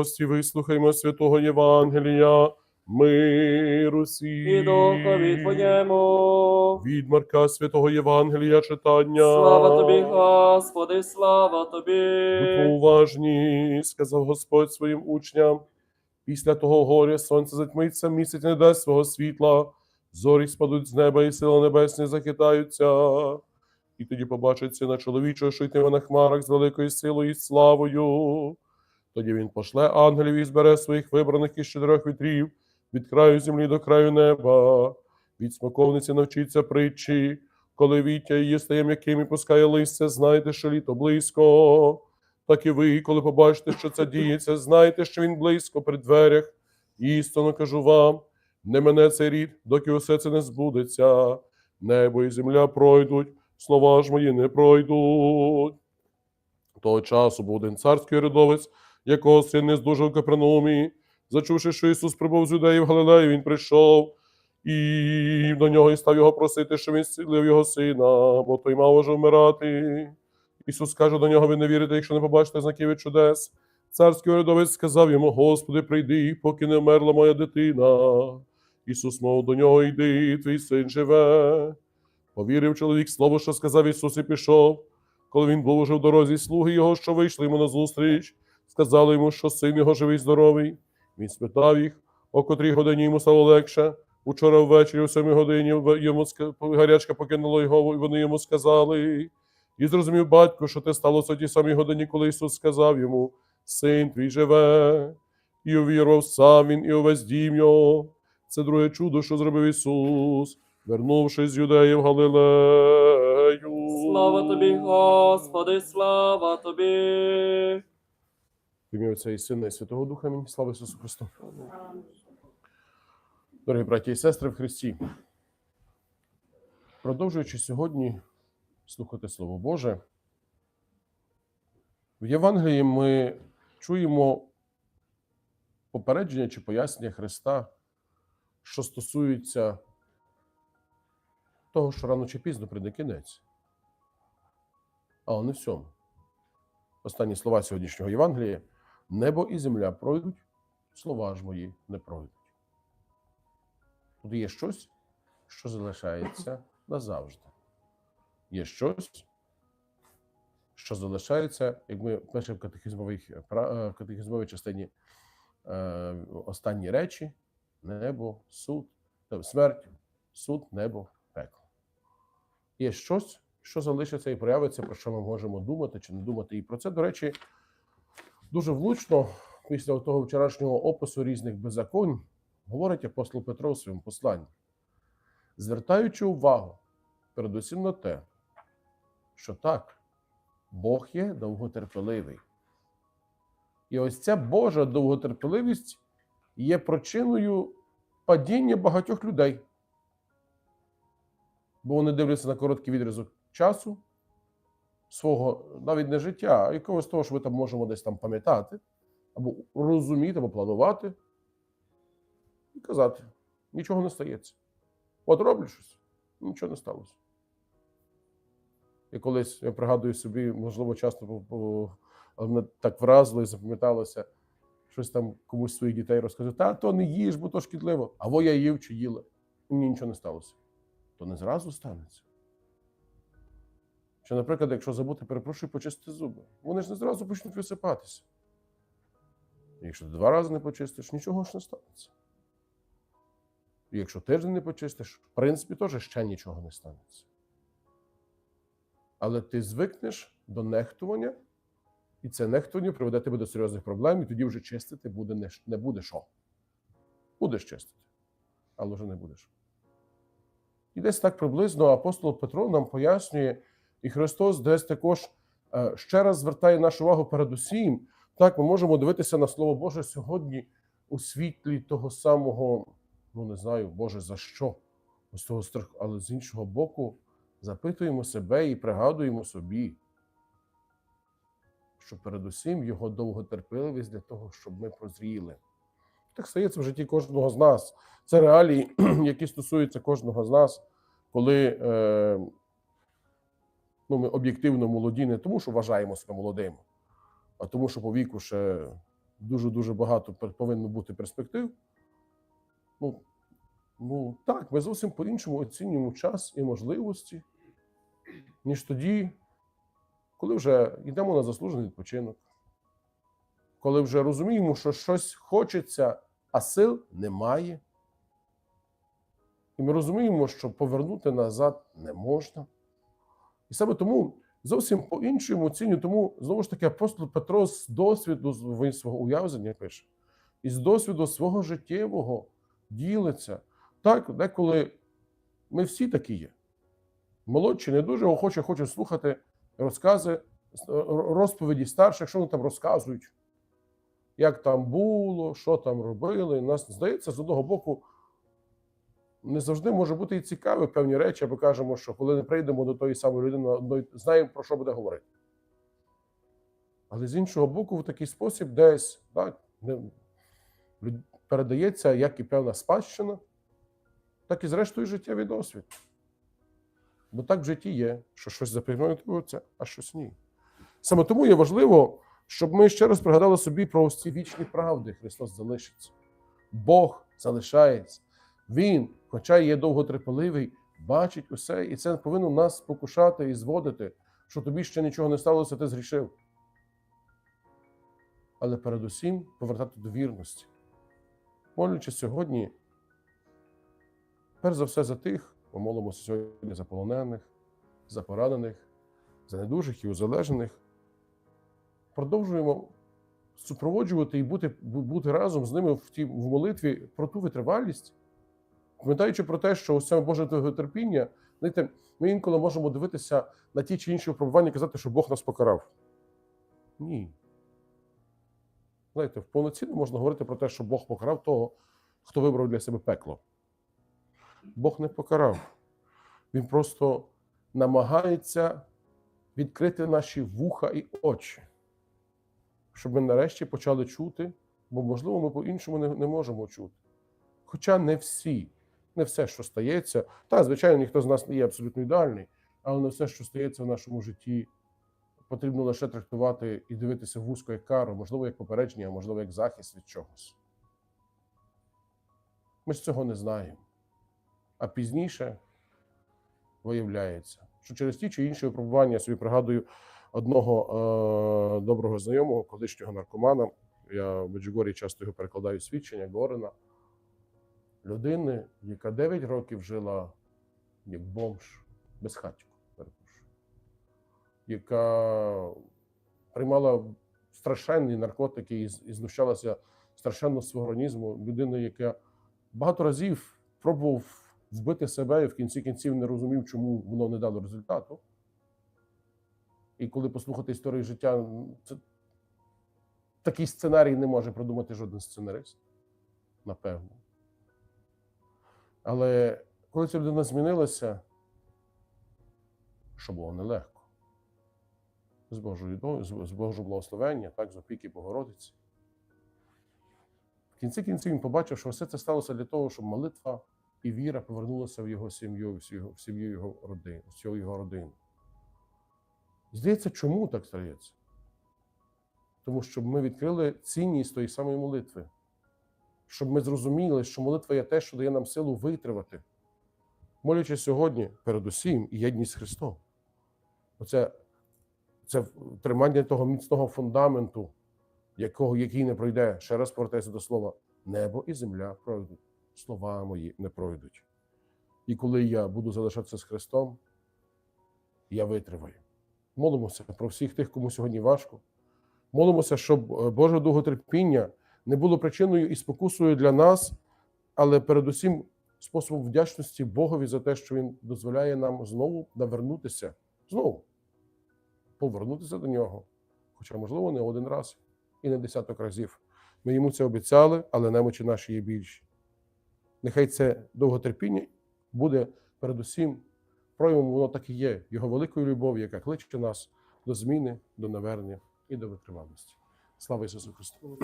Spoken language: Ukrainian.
прості, вислухаймо святого Євангелія, миру. І духові Твоєму. Від Марка святого Євангелія читання. Слава тобі, Господи, слава Будьмо тобі. уважні, сказав Господь своїм учням. Після того горя сонце затьмиться, місяць не дасть свого світла, зорі спадуть з неба, і сили небесні захитаються. І тоді побачиться на чоловічого, що йтиме на хмарах з великою силою і славою. Тоді він пошле ангелів і збере своїх вибраних із чотирьох вітрів від краю землі до краю неба. Від смоковниці навчиться притчі, коли віття її стає м'яким і пускає листя, знайте, що літо близько. Так і ви, коли побачите, що це діється, знайте, що він близько при дверях. Істинно кажу вам, не мене цей рід, доки усе це не збудеться. Небо і земля пройдуть, слова ж мої не пройдуть. Того часу один царський рядовець, якого син не здужав Капернаумі. Зачувши, що Ісус прибув з юдеї в Галилею, він прийшов і до нього і став його просити, що він зцілив його сина, бо той мав уже вмирати. Ісус каже до нього: ви не вірите, якщо не побачите знаків і чудес. Царський урядовець сказав йому: Господи, прийди, поки не вмерла моя дитина. Ісус мов до нього йди, твій син живе. Повірив чоловік слово, що сказав Ісус, і пішов. Коли він був уже в дорозі, слуги його, що вийшли йому назустріч, сказали йому, що син його живий здоровий. Він спитав їх, о котрій годині йому стало легше. Учора ввечері, о сьомій годині, йому гарячка покинула його, і вони йому сказали. І зрозумів батько, що те сталося тій самій годині, коли Ісус сказав йому: Син твій живе, і увірував сам він, і увесь дім його. Це друге чудо, що зробив Ісус, вернувшись з юдеї в Галилею. Слава тобі, Господи, слава тобі. В ім'я Отця і Сина, і Святого Духа. Амінь. Слава Ісусу Христу. Дорогі браті і сестри в Христі. Продовжуючи сьогодні слухати Слово Боже, в Євангелії ми чуємо попередження чи пояснення Христа, що стосується того, що рано чи пізно прийде кінець. Але не в цьому. Останні слова сьогоднішнього Євангелія: небо і земля пройдуть, слова ж мої не пройдуть. Тут є щось, що залишається назавжди. Є щось, що залишається, як ми пишемо в катехізмовій, е, в катехізмовій частині е, останні речі: небо, суд, е, смерть, суд, небо, пекло. Є щось, що залишиться і проявиться, про що ми можемо думати чи не думати. І про це, до речі, дуже влучно після того вчорашнього опису різних беззаконь говорить апостол Петро у своєму посланні, звертаючи увагу передусім на те, що так, Бог є довготерпеливий. І ось ця Божа довготерпеливість є причиною падіння багатьох людей. Бо вони дивляться на короткий відрізок часу свого навіть не життя, а якогось того, що ми там можемо десь там пам'ятати, або розуміти, або планувати, і казати: нічого не стається. От роблю щось, нічого не сталося. І колись я пригадую собі, можливо, часто мене так вразило і запам'яталося, щось там комусь своїх дітей розказав, та то не їж, бо то шкідливо. А во я їв чи їла. І мені нічого не сталося. То не зразу станеться. Чи, наприклад, якщо забути, перепрошую, почистити зуби, вони ж не зразу почнуть висипатися. Якщо ти два рази не почистиш, нічого ж не станеться. І якщо тиждень не почистиш, в принципі, теж ще нічого не станеться. Але ти звикнеш до нехтування, і це нехтування приведе тебе до серйозних проблем, і тоді вже чистити буде не, не буде що. Будеш чистити, але вже не будеш. І десь так приблизно апостол Петро нам пояснює, і Христос десь також е, ще раз звертає нашу увагу передусім. Так, ми можемо дивитися на Слово Боже сьогодні у світлі того самого, ну не знаю, Боже, за що, ось того страху, але з іншого боку, запитуємо себе і пригадуємо собі, що передусім його довготерпеливість для того, щоб ми прозріли. Так стається в житті кожного з нас. Це реалії, які стосуються кожного з нас, коли е, ну, ми об'єктивно молоді, не тому, що вважаємо себе молодими, а тому, що по віку ще дуже-дуже багато повинно бути перспектив. Ну, ну так, ми зовсім по-іншому оцінюємо час і можливості, ніж тоді, коли вже йдемо на заслужений відпочинок, коли вже розуміємо, що щось хочеться, а сил немає. І ми розуміємо, що повернути назад не можна. І саме тому зовсім по-іншому оцінюю. Тому знову ж таки апостол Петро з досвіду свого уявлення пише, і з досвіду свого життєвого ділиться. Так, деколи ми всі такі є. Молодші не дуже охоче хочуть слухати розкази, розповіді старших, що вони там розказують, як там було, що там робили. Нас здається, з одного боку, не завжди може бути і цікаві певні речі, або кажемо, що коли не прийдемо до тої самої людини, знаємо, про що буде говорити. Але з іншого боку, в такий спосіб десь так, передається як і певна спадщина, так і зрештою життєвий досвід. Бо так в житті є, що щось запам'ятовується, а щось ні. Саме тому є важливо, щоб ми ще раз пригадали собі про ось ці вічні правди. Христос залишиться. Бог залишається. Він, хоча є довготерпеливий, бачить усе, і це повинно нас спокушати і зводити, що тобі ще нічого не сталося, ти згрішив. Але передусім повертати до вірності. Молячи сьогодні, перш за все за тих, ми молимося сьогодні за полонених, за поранених, за недужих і узалежених. Продовжуємо супроводжувати і бути, бути разом з ними в, тій, в молитві про ту витривалість, пам'ятаючи про те, що це Боже терпіння, знаєте, ми інколи можемо дивитися на ті чи інші випробування і казати, що Бог нас покарав. Ні. Знаєте, повноцінно можна говорити про те, що Бог покарав того, хто вибрав для себе пекло. Бог не покарав. Він просто намагається відкрити наші вуха і очі, щоб ми нарешті почали чути, бо, можливо, ми по-іншому не, не можемо чути. Хоча не всі, не все, що стається, та, звичайно, ніхто з нас не є абсолютно ідеальний, але не все, що стається в нашому житті, потрібно лише трактувати і дивитися вузько як кару, можливо, як попередження, а можливо, як захист від чогось. Ми ж цього не знаємо. А пізніше виявляється, що через ті чи інші випробування собі пригадую одного е- доброго знайомого, колишнього наркомана. Я в Меджугорі часто його перекладаю свідчення Горина. Людини, яка 9 років жила як бомж, безхатько, перепрошую, яка приймала страшенні наркотики і знущалася страшенно свого організму. Людина, яка багато разів пробував вбити себе і в кінці кінців не розумів, чому воно не дало результату. І коли послухати історію життя, це такий сценарій не може продумати жоден сценарист, напевно. Але коли ця людина змінилася, що було нелегко. З Божої до- з Божого благословення, так, з опіки Богородиці. В кінці кінців він побачив, що все це сталося для того, щоб молитва і віра повернулася в його сім'ю- в сім'ю його родини, в цю його родину. Здається, чому так стається? Тому що ми відкрили цінність тої самої молитви, щоб ми зрозуміли, що молитва є те, що дає нам силу витривати, молячи сьогодні, передусім, і єдність з Христом. Оце це тримання того міцного фундаменту, якого, який не пройде. Ще раз повертаюся до слова: небо і земля пройдуть, слова мої не пройдуть. І коли я буду залишатися з Христом, я витриваю. Молимося про всіх тих, кому сьогодні важко. Молимося, щоб е, Боже довготерпіння не було причиною і спокусою для нас, але передусім способом вдячності Богові за те, що Він дозволяє нам знову навернутися, знову повернутися до нього. Хоча, можливо, не один раз і не десяток разів. Ми йому це обіцяли, але немочі наші є більші. Нехай це довготерпіння буде передусім проявом, воно так і є, його великої любові, яка кличе нас до зміни, до навернення і до витривалості. Слава Ісусу Христу!